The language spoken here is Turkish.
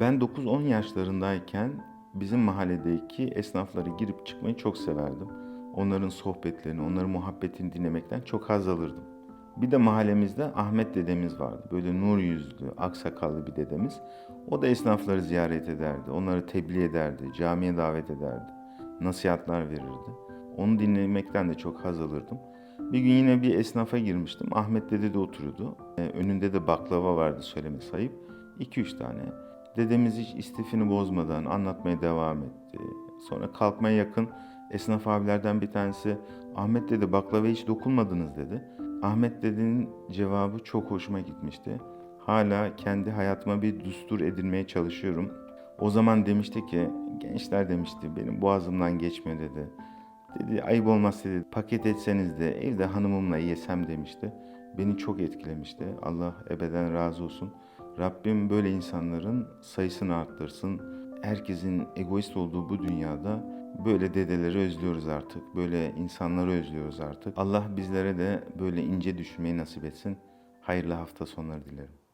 Ben 9-10 yaşlarındayken bizim mahalledeki esnafları girip çıkmayı çok severdim. Onların sohbetlerini, onların muhabbetini dinlemekten çok haz alırdım. Bir de mahallemizde Ahmet dedemiz vardı. Böyle nur yüzlü, aksakallı bir dedemiz. O da esnafları ziyaret ederdi, onları tebliğ ederdi, camiye davet ederdi, nasihatler verirdi. Onu dinlemekten de çok haz alırdım. Bir gün yine bir esnafa girmiştim. Ahmet dede de oturuyordu. Ee, önünde de baklava vardı söyleme sayıp. 2-3 tane. Dedemiz hiç istifini bozmadan anlatmaya devam etti. Sonra kalkmaya yakın esnaf abilerden bir tanesi Ahmet dedi baklava hiç dokunmadınız dedi. Ahmet dedenin cevabı çok hoşuma gitmişti. Hala kendi hayatıma bir düstur edinmeye çalışıyorum. O zaman demişti ki gençler demişti benim boğazımdan geçmiyor dedi. Dedi ayıp olmaz dedi paket etseniz de evde hanımımla yesem demişti. Beni çok etkilemişti. Allah ebeden razı olsun. Rabbim böyle insanların sayısını arttırsın. Herkesin egoist olduğu bu dünyada böyle dedeleri özlüyoruz artık. Böyle insanları özlüyoruz artık. Allah bizlere de böyle ince düşünmeyi nasip etsin. Hayırlı hafta sonları dilerim.